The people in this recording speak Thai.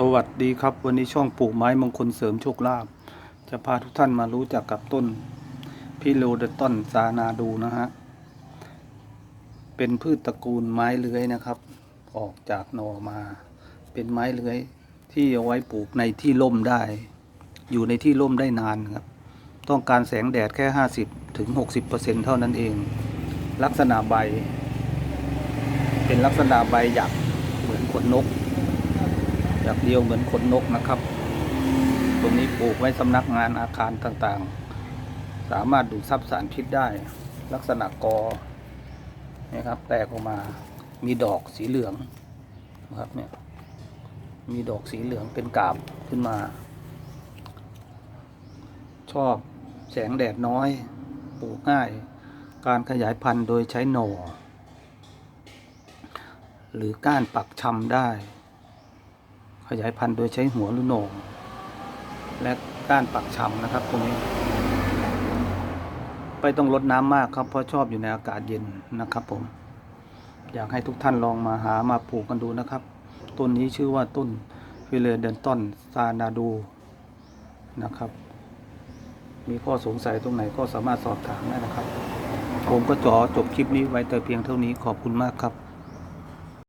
สวัสดีครับ วันนี้ช่องปลูกไม้มงคลเสริมโชคลาภจะพาทุกท่านมารู้จักกับต้นพิโลเดต้นซานาดูนะฮะ เป็นพืชตระกูลไม้เลื้อยนะครับ ออกจากหนอมา เป็นไม้เลื้อยที่เอาไว้ปลูกในที่ร่มได้ อยู่ในที่ร่มได้นานครับ ต้องการแสงแดดแค่ 50ถึง60%เท่านั้นเอง ลักษณะใบ เป็นลักษณะใบหยักเหมือนขนนก แบบเดียวเหมือนขนนกนะครับ ตรงนี้ปลูกไว้สำนักงานอาคารต่างๆ สามารถดูดซับสารพิษได้ ลักษณะกอนะครับ แตกออกมา มีดอกสีเหลืองนะครับเนี่ย มีดอกสีเหลืองเป็นกาบขึ้นมา ชอบแสงแดดน้อย ปลูกง่าย การขยายพันธุ์โดยใช้หน่อ หรือก้านปักชำได้ ขยายพันธุ์โดยใช้หัวหรือโหนงและก้านปักชำนะครับตรงนี้ไม่ต้องลดน้ำมากครับเพราะชอบอยู่ในอากาศเย็นนะครับ ผม อยากให้ทุกท่านลองมาหามาปลูกกันดูนะครับ ต้นนี้ชื่อว่าต้นฟิเลเดนตันซานาดูนะครับ มีข้อสงสัยตรงไหนก็สามารถสอบถามได้นะครับ ผมก็จอจบคลิปนี้ไว้แต่เพียงเท่านี้ขอบคุณมากครับ